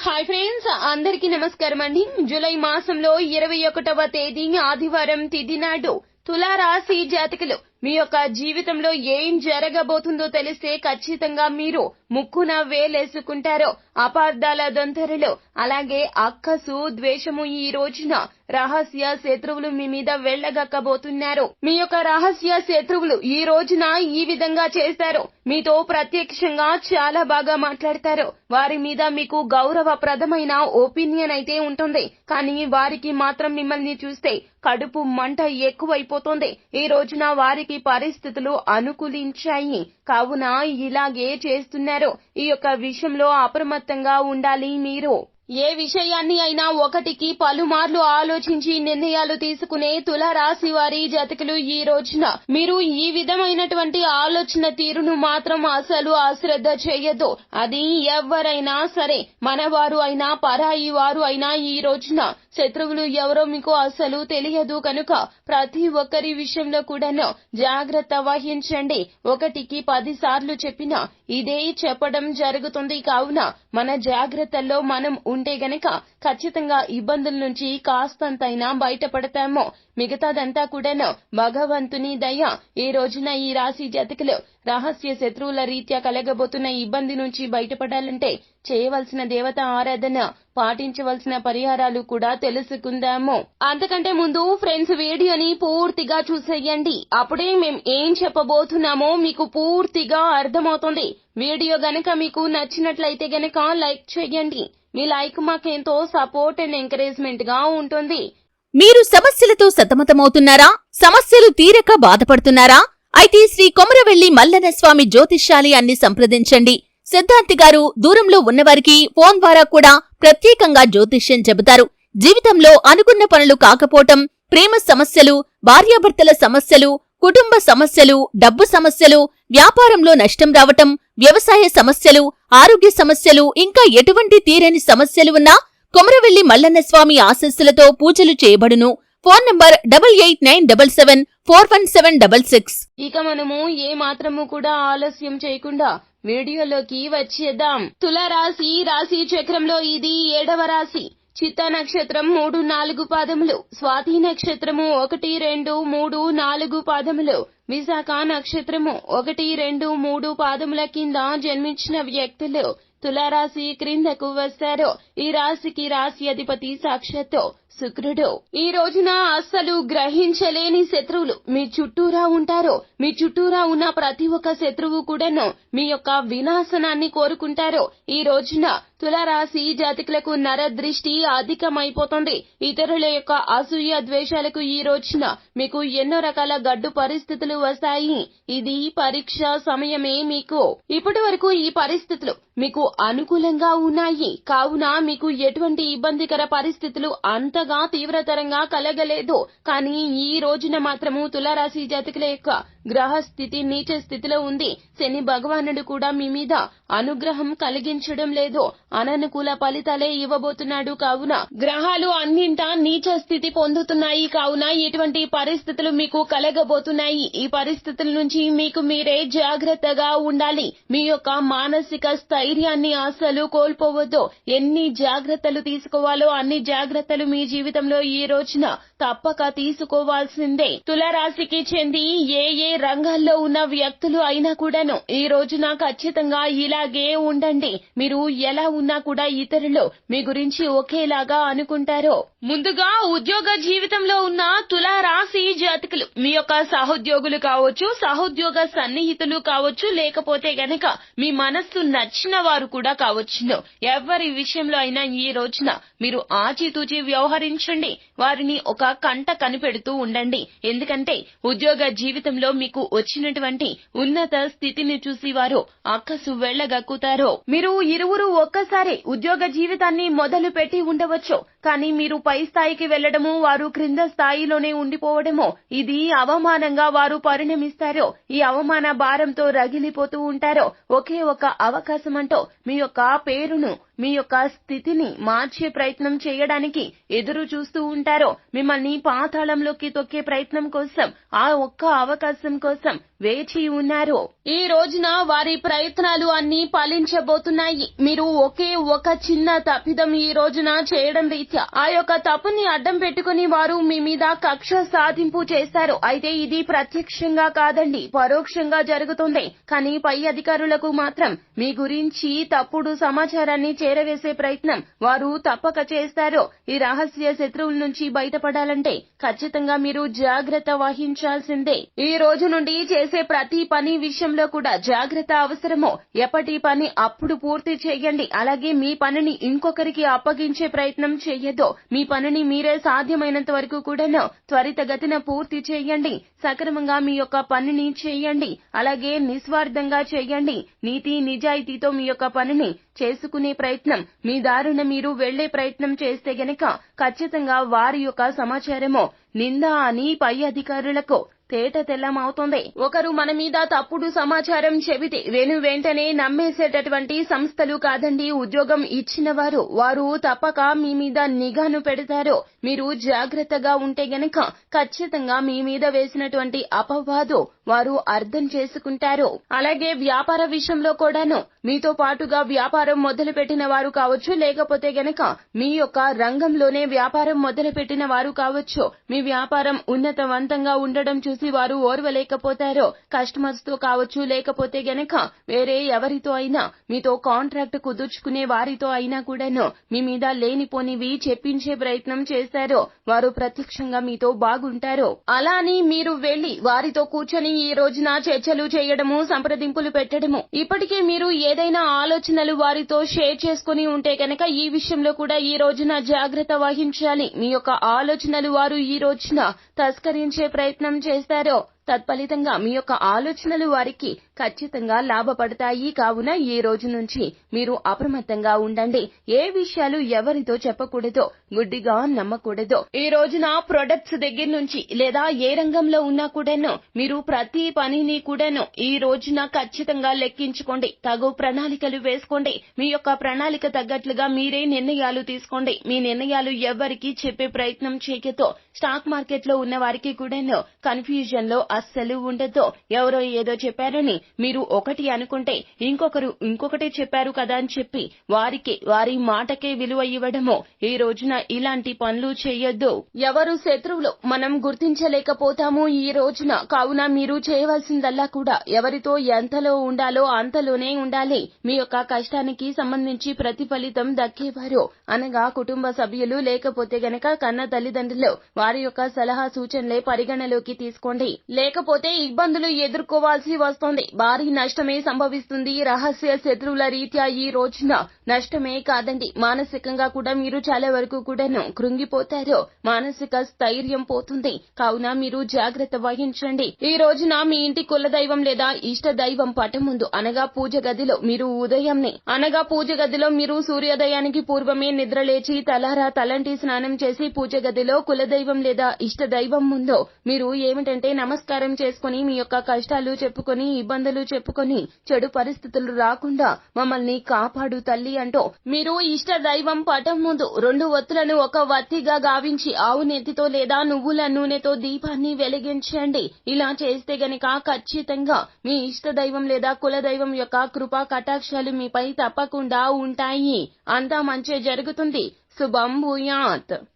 Hi friends అందరికీ నమస్కారం అండి. జూలై మాసంలో ఇరవై ఒకటవ తేదీ ఆదివారం తిథి నాడు తులారాశి జాతకులు మీ యొక్క జీవితంలో ఏం జరగబోతుందో తెలిస్తే ఖచ్చితంగా మీరు ముక్కున వేలేసుకుంటారో అపార్థాల దొంతరలు అలాగే అక్కసు ద్వేషము ఈ రోజున రహస్య శత్రువులు మీ మీద వెళ్ళగక్కబోతున్నారు. మీ యొక్క రహస్య శత్రువులు ఈ రోజున ఈ విధంగా చేస్తారు మీతో ప్రత్యక్షంగా చాలా బాగా మాట్లాడతారు వారి మీద మీకు గౌరవప్రదమైన ఒపీనియన్ అయితే ఉంటుంది. కానీ వారికి మాత్రం మిమ్మల్ని చూస్తే కడుపు మంట ఎక్కువైపోతుంది. ఈ రోజున వారికి పరిస్థితులు అనుకూలించాయి. కావున ఇలాగే చేస్తున్నారు. ఈ యొక్క విషయంలో అప్రమత్తంగా ఉండాలి మీరు. ఏ విషయాన్ని అయినా ఒకటికి పలుమార్లు ఆలోచించి నిర్ణయాలు తీసుకునే తులారాశి వారి జతకులు ఈ రోజున. మీరు ఈ విధమైనటువంటి ఆలోచన తీరును మాత్రం అసలు అశ్రద్ధ చేయదు. అది ఎవరైనా సరే మనవారు అయినా పరాయి వారు అయినా ఈ రోజున. శత్రువులు ఎవరో మీకు అసలు తెలియదు కనుక ప్రతి ఒక్కరి విషయంలో కూడాను జాగ్రత్త వహించండి. ఒకటికి పది సార్లు చెప్పినా ఇదే చెప్పడం జరుగుతుంది. కావున మన జాగ్రత్తల్లో మనం ఉంటే గనక ఖచ్చితంగా ఇబ్బందుల నుంచి కాస్తంతైనా బయటపడతామో. మిగతాదంతా కూడాను భగవంతుని దయ. ఈ రోజున ఈ రాశి జాతకులు రహస్య శత్రువుల రీత్యా కలగబోతున్న ఇబ్బంది నుంచి బయటపడాలంటే చేయవలసిన దేవత ఆరాధన పాటించవలసిన పరిహారాలు కూడా తెలుసుకుందాము. అంతకంటే ముందు ఫ్రెండ్స్ వీడియోని పూర్తిగా చూసేయండి. అప్పుడే మేం ఏం చెప్పబోతున్నామో మీకు పూర్తిగా అర్థమవుతుంది. వీడియో గనక మీకు నచ్చినట్లయితే గనక లైక్ చేయండి. మీ లైక్ మాకెంతో సపోర్ట్ అండ్ ఎంకరేజ్మెంట్గా ఉంటుంది. మీరు సమస్యలతో సతమతమవుతున్నారా? సమస్యలు తీరక బాధపడుతున్నారా? అయితే శ్రీ కొమరవెల్లి మల్లన స్వామి జ్యోతిష్యాలయాన్ని సంప్రదించండి. సిద్ధాంతి గారు దూరంలో ఉన్నవారికి ఫోన్ ద్వారా కూడా ప్రత్యేకంగా జ్యోతిష్యం చెబుతారు. జీవితంలో అనుకున్న పనులు కాకపోవటం ప్రేమ సమస్యలు భార్యాభర్తల సమస్యలు కుటుంబ సమస్యలు డబ్బు సమస్యలు వ్యాపారంలో నష్టం రావటం వ్యవసాయ సమస్యలు ఆరోగ్య సమస్యలు ఇంకా ఎటువంటి తీరని సమస్యలు ఉన్నా కొమరవెల్లి మల్లన్న స్వామి ఆశస్సులతో పూజలు చేయబడును. Phone number double eight nine double seven four one seven double six. ఇక మనము ఏ మాత్రము కూడా ఆలస్యం చేయకుండా వీడియోలోకి వచ్చేద్దాం. తులారాశి రాశి చక్రంలో ఇది ఏడవ రాశి. చిత్త నక్షత్రం మూడు నాలుగు పాదములు స్వాతి నక్షత్రము ఒకటి రెండు మూడు నాలుగు పాదములు విశాఖ నక్షత్రము ఒకటి రెండు మూడు పాదముల కింద జన్మించిన వ్యక్తులు తులారాశి క్రిందకు వస్తారు. ఈ రాశికి రాశి అధిపతి సాక్షాత్తు శుక్రుడు. ఈ రోజున అస్సలు గ్రహించలేని శత్రువులు మీ చుట్టూరా ఉంటారు. మీ చుట్టూరా ఉన్న ప్రతి ఒక్క శత్రువు కూడాను మీ యొక్క వినాశనాన్ని కోరుకుంటారు. ఈ రోజున తులారాశి జాతికులకు నర దృష్టి అధికమైపోతుంది. ఇతరుల యొక్క అసూయ ద్వేషాలకు ఈ రోజున మీకు ఎన్నో రకాల గడ్డు పరిస్థితులు వస్తాయి. ఇది పరీక్ష సమయమే మీకు. ఇప్పటి వరకు ఈ పరిస్థితులు మీకు అనుకూలంగా ఉన్నాయి. కావున మీకు ఎటువంటి ఇబ్బందికర పరిస్థితులు అంతగా తీవ్రతరంగా కలగలేదు. కానీ ఈ రోజున మాత్రము తులారాశి జాతకుల యొక్క గ్రహ స్థితి నీచ స్థితిలో ఉంది. శని భగవానుడు కూడా మీ మీద అనుగ్రహం కలిగించడం లేదు. అననుకూల ఫలితాలే ఇవ్వబోతున్నాడు కావున గ్రహాలు అన్నింటా నీచ స్థితి పొందుతున్నాయి కావున ఇటువంటి పరిస్థితులు మీకు కలగబోతున్నాయి. ఈ పరిస్థితుల నుంచి మీకు మీరే జాగ్రత్తగా ఉండాలి. మీ యొక్క మానసిక స్థైర్యాన్ని అసలు కోల్పోవద్దు. ఎన్ని జాగ్రత్తలు తీసుకోవాలో అన్ని జాగ్రత్తలు మీ జీవితంలో ఈ రోజున తప్పక తీసుకోవాల్సిందే. తులరాశికి చెంది ఏ ఏ రంగాల్లో ఉన్న వ్యక్తులు అయినా కూడాను ఈ రోజున ఖచ్చితంగా ఇలాగే ఉండండి. మీరు ఎలా ఉన్నా కూడా ఇతరులు మీ గురించి ఒకేలాగా అనుకుంటారో. ముందుగా ఉద్యోగ జీవితంలో ఉన్న తులారాశి జాతకులు మీ యొక్క సహోద్యోగులు కావచ్చు సహోద్యోగ సన్నిహితులు కావచ్చు లేకపోతే గనక మీ మనస్సు నచ్చిన వారు కూడా కావచ్చును ఎవరి విషయంలో అయినా ఈ రోజున మీరు ఆచితూచి వ్యవహరించండి. వారిని ఒక కంట కనిపెడుతూ ఉండండి. ఎందుకంటే ఉద్యోగ జీవితంలో మీకు వచ్చినటువంటి ఉన్నత స్థితిని చూసి వారు అక్కసు వెళ్ళగక్కుతారు మీరు ఇరువురు ఒక్కసారి ఉద్యోగ జీవితాన్ని మొదలు పెట్టి ఉండవచ్చు. కానీ మీరు పై స్థాయికి వెళ్ళడము వారు క్రింద స్థాయిలోనే ఉండిపోవడము ఇది అవమానంగా వారు పరిణమిస్తారు ఈ అవమాన భారంతో రగిలిపోతూ ఉంటారు ఒకే ఒక అవకాశం అంటూ మీ యొక్క పేరును మీ యొక్క స్థితిని మార్చే ప్రయత్నం చేయడానికి ఎదురు చూస్తూ ఉంటారో మిమ్మల్ని పాతాళంలోకి తొక్కే ప్రయత్నం కోసం ఆ ఒక్క అవకాశం కోసం వేచి ఉన్నారు. ఈ రోజున వారి ప్రయత్నాలు అన్ని ఫలించబోతున్నాయి. మీరు ఒకే ఒక చిన్న తప్పిదం ఈ రోజున చేయడం రీత్యా. ఆ యొక్క తప్పుని అడ్డం పెట్టుకుని వారు మీ మీద కక్ష సాధింపు చేస్తారు అయితే ఇది ప్రత్యక్షంగా కాదండి పరోక్షంగా జరుగుతుంది. కానీ పై అధికారులకు మాత్రం మీ గురించి తప్పుడు సమాచారాన్ని చేరవేసే ప్రయత్నం వారు తప్పక చేస్తారు. ఈ రహస్య శత్రువుల నుంచి బయటపడాలంటే ఖచ్చితంగా మీరు జాగ్రత్త వహించాల్సిందే. ఈ రోజు నుండి చేసే ప్రతి పని విషయంలో కూడా జాగ్రత్త అవసరమో ఎప్పటి పని అప్పుడు పూర్తి చేయండి అలాగే మీ పనిని ఇంకొకరికి అప్పగించే ప్రయత్నం చేయదో మీ పనిని మీరే సాధ్యమైనంత వరకు కూడాను త్వరితగతిన పూర్తి చేయండి సక్రమంగా మీ యొక్క పనిని చేయండి అలాగే నిస్వార్థంగా చేయండి నీతి నిజాయితీతో మీ యొక్క పనిని చేసుకునే ప్రయత్నం మీ దారుణ మీరు వెళ్ళే ప్రయత్నం చేస్తే గనక ఖచ్చితంగా వారి యొక్క సమాచారము నింద అని పై అధికారులకు తేట తెల్లమవుతుంది. ఒకరు మన మీద తప్పుడు సమాచారం చెబితే వెను వెంటనే నమ్మేసేటటువంటి సంస్థలు కాదండి ఉద్యోగం ఇచ్చిన వారు వారు తప్పక మీ మీద నిఘాను పెడతారు. మీరు జాగ్రత్తగా ఉంటే గనక ఖచ్చితంగా మీ మీద వేసినటువంటి అపవాదు వారు అర్థం చేసుకుంటారు. అలాగే వ్యాపార విషయంలో కూడాను మీతో పాటుగా వ్యాపారం మొదలు పెట్టిన వారు కావచ్చు లేకపోతే గనక మీ యొక్క రంగంలోనే వ్యాపారం మొదలు పెట్టిన వారు కావచ్చు మీ వ్యాపారం ఉన్నతవంతంగా ఉండడం చూసి వారు ఓర్వలేకపోతారో కస్టమర్స్తో కావచ్చు లేకపోతే గనక వేరే ఎవరితో అయినా మీతో కాంట్రాక్ట్ కుదుర్చుకునే వారితో అయినా కూడాను మీ మీద లేనిపోనివి చెప్పించే ప్రయత్నం చేశారో వారు ప్రత్యక్షంగా మీతో బాగుంటారు. అలా అని మీరు వెళ్ళి వారితో కూర్చొని ఈ రోజున చర్చలు చేయడము సంప్రదింపులు పెట్టడము. ఇప్పటికే మీరు ఏదైనా ఆలోచనలు వారితో షేర్ చేసుకుని ఉంటే కనుక ఈ విషయంలో కూడా ఈ రోజున జాగ్రత్త వహించాలి. మీ యొక్క ఆలోచనలు వారు ఈ రోజున తస్కరించే ప్రయత్నం చేస్తారో తత్ఫలితంగా మీ యొక్క ఆలోచనలు వారికి ఖచ్చితంగా లాభపడతాయి. కావున ఈ రోజు నుంచి మీరు అప్రమత్తంగా ఉండండి. ఏ విషయాలు ఎవరితో చెప్పకూడదో గుడ్డిగా నమ్మకూడదు ఈ రోజున ప్రొడక్ట్స్ దగ్గర నుంచి లేదా ఏ రంగంలో ఉన్నా కూడాను మీరు ప్రతి పనిని కూడాను ఈ రోజున ఖచ్చితంగా లెక్కించుకోండి. తగు ప్రణాళికలు వేసుకోండి. మీ యొక్క ప్రణాళిక తగ్గట్లుగా మీరే నిర్ణయాలు తీసుకోండి. మీ నిర్ణయాలు ఎవరికి చెప్పే ప్రయత్నం చేయకతో స్టాక్ మార్కెట్లో ఉన్న వారికి కూడాను కన్ఫ్యూజన్లో అస్సలు ఉండదు ఎవరో ఏదో చెప్పారని మీరు ఒకటి అనుకుంటే ఇంకొకరు ఇంకొకటి చెప్పారు కదా అని చెప్పి వారికి వారి మాటకే విలువ ఇవ్వడము. ఈ రోజున ఇలాంటి పనులు చేయొద్దు. ఎవరు శత్రువులు మనం గుర్తించలేకపోతాము ఈ రోజున. కావున మీరు చేయవలసిందల్లా కూడా ఎవరితో ఎంతలో ఉండాలో అంతలోనే ఉండాలి. మీ యొక్క కష్టానికి సంబంధించి ప్రతిఫలితం దక్కేవారు. అనగా కుటుంబ సభ్యులు లేకపోతే గనక కన్న తల్లిదండ్రులు వారి యొక్క సలహా సూచనలే పరిగణలోకి తీసుకోండి. లేకపోతే ఇబ్బందులు ఎదుర్కోవాల్సి వస్తోంది. భారీ నష్టమే సంభవిస్తుంది. రహస్య శత్రువుల రీత్యా ఈ రోజున నష్టమే కాదండి. మానసికంగా కూడా మీరు చాలా వరకు కూడాను కృంగిపోతారు మానసిక స్థైర్యం పోతుంది. కావున మీరు జాగ్రత్త వహించండి. ఈ రోజున మీ ఇంటి కులదైవం లేదా ఇష్ట దైవం పటం ముందు అనగా పూజ గదిలో మీరు ఉదయంని అనగా పూజ గదిలో మీరు సూర్యోదయానికి పూర్వమే నిద్రలేచి తలారా తలంటి స్నానం చేసి పూజ గదిలో కులదైవం లేదా ఇష్ట దైవం ముందు మీరు ఏమిటంటే నమస్కారం చేసుకుని మీ యొక్క కష్టాలు చెప్పుకొని ఇబ్బందులు చెప్పుకొని చెడు పరిస్థితులు రాకుండా మమ్మల్ని కాపాడు తల్లి అంటూ మీరు ఇష్ట దైవం పటం ముందు రెండు ఒత్తులను ఒక వత్తిగా గావించి ఆవు నెత్తితో లేదా నువ్వుల నూనెతో దీపాన్ని వెలిగించండి. ఇలా చేస్తే గనక ఖచ్చితంగా మీ ఇష్ట దైవం లేదా కుల దైవం యొక్క కృపా కటాక్షాలు మీపై తప్పకుండా ఉంటాయి. అంతా మంచి జరుగుతుంది. శుభం భూయాత్.